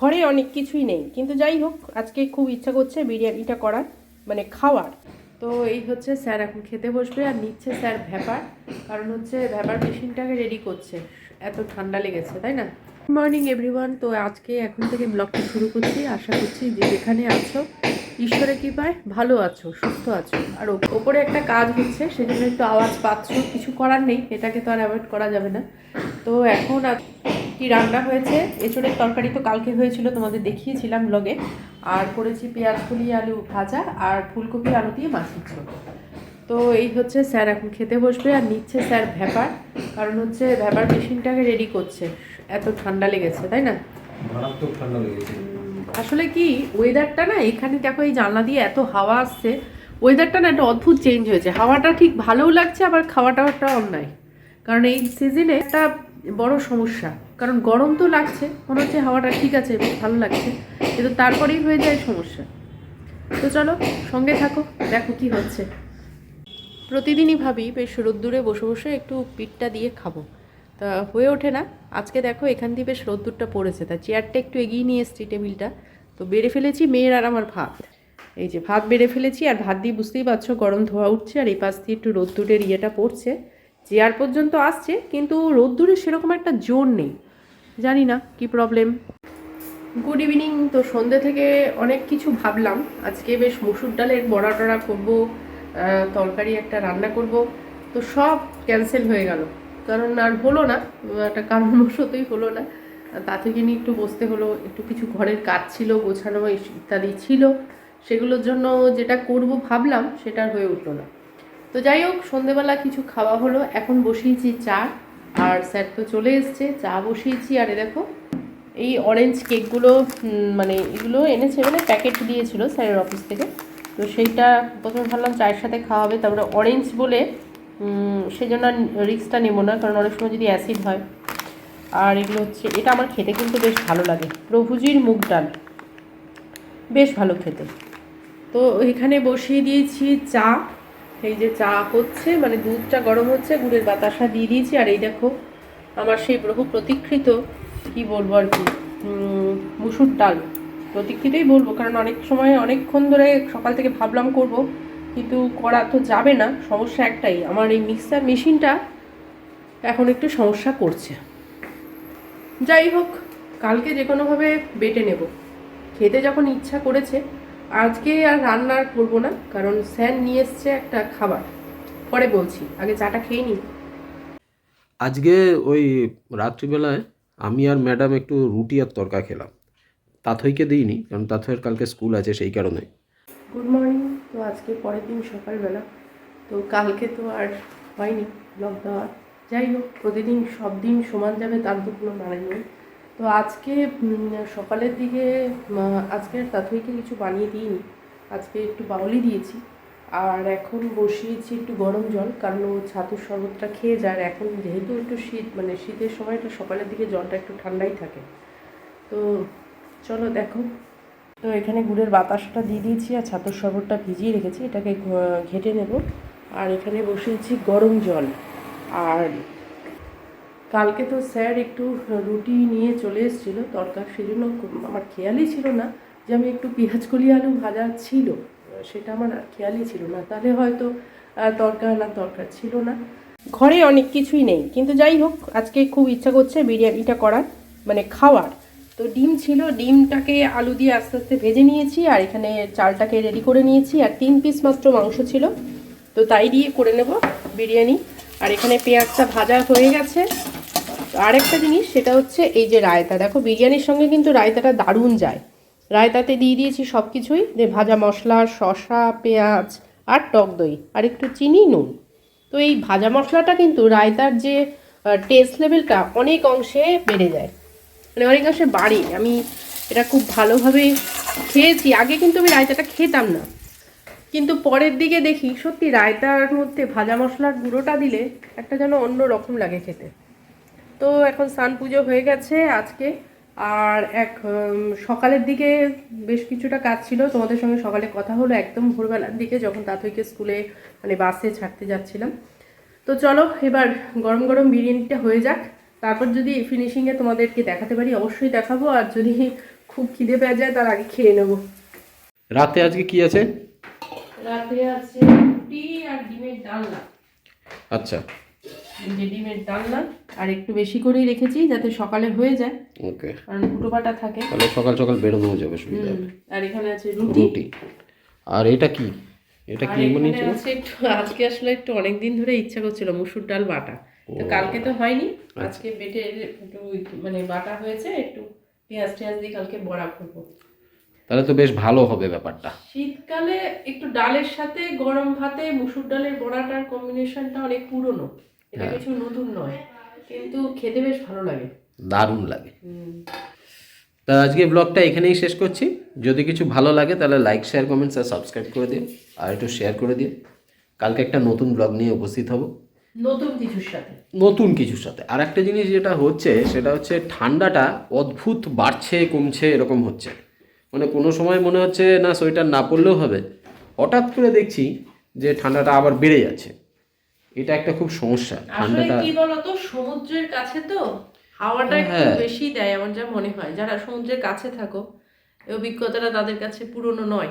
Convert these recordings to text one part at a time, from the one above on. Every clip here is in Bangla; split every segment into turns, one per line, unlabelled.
ঘরে অনেক কিছুই নেই। কিন্তু যাই হোক, আজকে খুব ইচ্ছা করছে বিরিয়ানিটা করার মানে খাওয়ার। তো এই হচ্ছে স্যার এখন খেতে বসবে আর নিচ্ছে স্যার ভ্যাপার কারণ হচ্ছে ভ্যাপার মেশিনটাকে রেডি করছে। এত ঠান্ডা লেগেছে, তাই না? গুড মর্নিং এভরিওয়ান তো আজকে এখন থেকে ব্লগটা শুরু করছি। আশা করছি যে যেখানে আছো ঈশ্বরের কৃপায় ভালো আছো, সুস্থ আছো। আর ওপ- ওপরে একটা কাজ হচ্ছে, সেজন্য একটু আওয়াজ পাচ্ছ, কিছু করার নেই, এটাকে তো আর অ্যাভয়েড করা যাবে না। তো এখন কি রান্না হয়েছে? এঁচড়ের তরকারি তো কালকে হয়েছিল, তোমাদের দেখিয়েছিলাম ব্লগে আর করেছি পেঁয়াজ ফুলি আলু ভাজা, আর ফুলকপি, আলু দিয়ে মাছের ঝোল। তো এই হচ্ছে স্যার এখন খেতে বসবে, আর নিচ্ছে স্যার ভ্যাপার কারণ হচ্ছে ভ্যাপার মেশিনটাকে রেডি করছে। এত ঠান্ডা লেগেছে, তাই না?
মারাত্মক ঠান্ডা লেগেছে।
আসলে কি ওয়েদারটা না এখানে দেখো এই জানলা দিয়ে এত হাওয়া আসছে ওয়েদারটা না একটা অদ্ভুত চেঞ্জ হয়েছে। হাওয়াটা ঠিক ভালোও লাগছে, আবার খাওয়াটাও একটা অন্যায়। কারণ এই সিজনে একটা বড় সমস্যা। কারণ গরম তো লাগছে, মনে হচ্ছে হাওয়াটা ঠিক আছে, ভালো লাগছে, কিন্তু তারপরেই হয়ে যায় সমস্যা। তো চলো, সঙ্গে থাকো, দেখো কি হচ্ছে। প্রতিদিনই ভাবি, বেশ রোদ্দুরে বসে বসে একটু পিঠটা দিয়ে খাব। তা হয়ে ওঠে না। আজকে দেখো এখান দিয়ে বেশ রোদ্দুরটা পড়েছে, তা চেয়ারটা একটু এগিয়ে নিয়ে এসছি টেবিলটা তো বেড়ে ফেলেছি মেয়ের আর আমার ভাত। এই যে ভাত বেড়ে ফেলেছি আর ভাত দিয়ে বুঝতেই পারছ গরম ধোয়া উঠছে আর এই পাশ দিয়ে একটু রোদ্দুরের ইয়েটা পড়ছে। চেয়ার পর্যন্ত আসছে কিন্তু রোদ্দুরের সেরকম একটা জোর নেই। জানি না, কি প্রবলেম গুড ইভিনিং তো সন্ধ্যে থেকে অনেক কিছু ভাবলাম। আজকে বেশ মুসুর ডালের বড়া টড়া করব তরকারি একটা রান্না করব। তো সব ক্যান্সেল হয়ে গেল। কারণ আর হলো না, একটা কারণবশতই হলো না। তা থেকে নিয়ে একটু বসতে হলো, একটু কিছু ঘরের কাজ ছিল, গোছানো ইত্যাদি ছিল। সেগুলোর জন্য যেটা করব ভাবলাম, সেটা হয়ে উঠল না। তো যাই হোক, সন্ধেবেলা কিছু খাওয়া হলো, এখন বসিয়েছি চা। আর স্যার তো চলে এসছে, চা বসিয়েছি। আর দেখো, এই অরেঞ্জ কেকগুলো মানে এগুলো এনেছে মানে প্যাকেট দিয়েছিল স্যারের অফিস থেকে। তো সেইটা প্রথমে ভাবলাম চায়ের সাথে খাওয়া হবে, তারপরে অরেঞ্জ বলে সেই জন্য রিক্সটা নেব না, কারণ অনেক সময় যদি অ্যাসিড হয়। আর এগুলো হচ্ছে, এটা আমার খেতে কিন্তু বেশ ভালো লাগে। প্রভুজির মুগ ডাল, বেশ ভালো খেতে। তো এখানে বসিয়ে দিয়েছি চা। এই যে চা হচ্ছে মানে দুধটা গরম হচ্ছে, গুড়ের বাতাসা দিয়ে দিয়েছি। আর এই দেখো, আমার সেই বহু প্রতীক্ষিত, কি বলব আর কি মুসুর ডাল। প্রতীক্ষিতই বলব, কারণ অনেক সময়, অনেকক্ষণ ধরে সকাল থেকে ভাবলাম করব। কিন্তু করা তো যাবে না সমস্যা একটাই। আমার এই মিক্সার মেশিনটা এখন একটু সমস্যা করছে। যাই হোক কালকে যে কোনোভাবে বেটে নেব। খেতে যখন ইচ্ছা করেছে আজকে আর রান্না আর করব না কারণ স্যার নিয়ে এসছে একটা খাবার। পরে বলছি আগে চাটা খেয়ে নিই।
আজকে ওই রাত্রিবেলায় আমি আর ম্যাডাম একটু রুটি আর তরকা খেলাম। তাথইকে দিইনি কারণ তাথইয়ের কালকে স্কুল আছে সেই কারণে।
Good morning. তো আজকে পরের দিন সকালবেলা। তো কালকে তো আর হয়নি ব্লগ দেওয়া যাই হোক প্রতিদিন সব দিন সমান যাবে তার তো কোনো মানে নেই। তো আজকে সকালের দিকে উম, আজকের তাথইকে কিছু বানিয়ে দিইনি। আজকে একটু বাউলি দিয়েছি। আর এখন বসিয়েছি একটু গরম জল কারণ ও ছাতুর শরবতটা খেয়ে যায়। এখন যেহেতু একটু শীত মানে শীতের সময়টা সকালের দিকে জলটা একটু ঠান্ডাই থাকে। তো চলো দেখো। তো এখানে গুড়ের বাতাসটা দিয়ে দিয়েছি আর ছাতুর শরবতটা ভিজিয়ে রেখেছি। এটাকে ঘেটে নেব। আর এখানে বসিয়েছি গরম জল। আর কালকে তো স্যার একটু রুটি নিয়ে চলে এসেছিল তরকার সেই জন্য আমার খেয়ালই ছিল না যে আমি একটু পেঁয়াজ কলি আলু ভাজা ছিল। সেটা আমার খেয়ালই ছিল না। তাহলে হয়তো তরকার না তরকার ছিল না। ঘরে অনেক কিছুই নেই। কিন্তু যাই হোক, আজকে খুব ইচ্ছা করছে বিরিয়ানিটা করার মানে খাওয়ার। তো ডিম ছিল, ডিমটাকে আলু দিয়ে আস্তে আস্তে ভেজে নিয়েছি আর এখানে চালটাকে রেডি করে নিয়েছি। আর তিন পিস মাত্র মাংস ছিল, তো তাই দিয়ে করে নেব বিরিয়ানি। আর এখানে পেঁয়াজটা ভাজা হয়ে গেছে। আর একটা জিনিস, সেটা হচ্ছে এই যে রায়তা। দেখো, বিরিয়ানির সঙ্গে কিন্তু রায়তাটা দারুণ যায়। রায়তাতে দিয়ে দিয়েছি সব কিছুই যে ভাজা মশলা, শসা, পেঁয়াজ আর টক দই আর একটু চিনি, নুন। তো এই ভাজা মশলাটা কিন্তু রায়তার যে টেস্ট লেভেলটা অনেক অংশে বেড়ে যায়। মানে অনেক অংশে বাড়ে। আমি এটা খুব ভালোভাবে খেয়েছি। আগে কিন্তু আমি রায়তাটা খেতাম না। কিন্তু পরের দিকে দেখি, সত্যি রায়তার মধ্যে ভাজা মশলার গুঁড়োটা দিলে একটা যেন অন্য রকম লাগে খেতে। তো এখন স্নান পুজো হয়ে গেছে আজকে। আর এক সকালের দিকে বেশ কিছুটা কাজ ছিল। তোমাদের সঙ্গে সকালে কথা হলো একদম ভোরবেলার দিকে, যখন তাতইকে স্কুলে মানে বাসে ছাড়তে যাচ্ছিলাম। তো চলো, এবার গরম গরম বিরিয়ানিটা হয়ে যাক। তারপর যদি ফিনিশিংয়ে তোমাদেরকে দেখাতে পারি অবশ্যই দেখাবো। আর যদি খুব খিদে পেয়ে যায় তার আগে খেয়ে নেব।
রাতে আজকে কি আছে?
রাতে আছে রুটি আর ডিমের ডালনা।
আচ্ছা।
যে ডিমের ডালনা আর একটু বেশি করেই রেখেছি যাতে সকালে হয়ে যায়।
ওকে।
কারণ ফুটো পাটা থাকে।
তাহলে সকাল সকাল বেরোনো যাবে সুবিধা হবে।
আর এখানে আছে রুটি।
রুটি। আর এটা কি? এটা কি
আছে একটু আজকে আসলে একটু অনেক দিন ধরে ইচ্ছা করছিল মুসুর ডাল বাটা। তো কালকে তো হয়নি আজকে বেটে একটু মানে বাটা হয়েছে একটু পেঁয়াজ টেয়াজ দিয়ে কালকে বড়া করব।
তাহলে তো বেশ ভালো হবে ব্যাপারটা।
শীতকালে একটু ডালের সাথে গরম ভাতে মুসুর ডালের বড়াটার কম্বিনেশনটা অনেক পুরনো। এটা কিছু নতুন নয় কিন্তু খেতে বেশ ভালো লাগে।
দারুণ লাগে। তা আজকে ব্লগটা এখানেই শেষ করছি। যদি কিছু ভালো লাগে তাহলে লাইক শেয়ার কমেন্টস আর সাবস্ক্রাইব করে দিও। আর একটু শেয়ার করে দিও। কালকে একটা নতুন ব্লগ নিয়ে উপস্থিত হব।
নতুন কিছুর সাথে।
নতুন কিছুর সাথে। আর একটা জিনিস যেটা হচ্ছে সেটা হচ্ছে ঠান্ডাটা অদ্ভুত বাড়ছে কমছে এরকম হচ্ছে। মানে কোনো সময় মনে হচ্ছে না সোয়েটার না পরলেও হবে। হঠাৎ করে দেখছি যে ঠান্ডাটা আবার বেড়ে যাচ্ছে। এটা একটা খুব সমস্যা। ঠান্ডাটা
কি বলতো সমুদ্রের কাছে তো হাওয়াটা একটু
হ্যাঁ।
বেশি দেয় আমার যা মনে হয়। যারা সমুদ্রের কাছে থাকো এই অভিজ্ঞতাটা তাদের কাছে পুরনো নয়।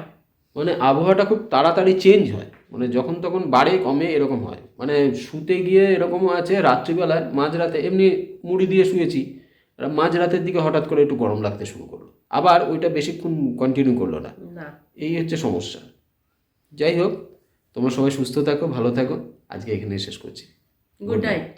মানে আবহাওয়াটা খুব তাড়াতাড়ি চেঞ্জ হয়। মানে যখন তখন বাড়ে কমে এরকম হয়। মানে শুতে গিয়ে এরকমও আছে রাত্রিবেলায় মাঝরাতে এমনি মুড়ি দিয়ে শুয়েছি আর মাঝরাতের দিকে হঠাৎ করে একটু গরম লাগতে শুরু করল। আবার ওইটা বেশিক্ষণ কন্টিনিউ করল না।
না।
এই হচ্ছে সমস্যা। যাই হোক তোমরা সবাই সুস্থ থাকো ভালো থাকো। আজকে এখানে শেষ করছি।
Good night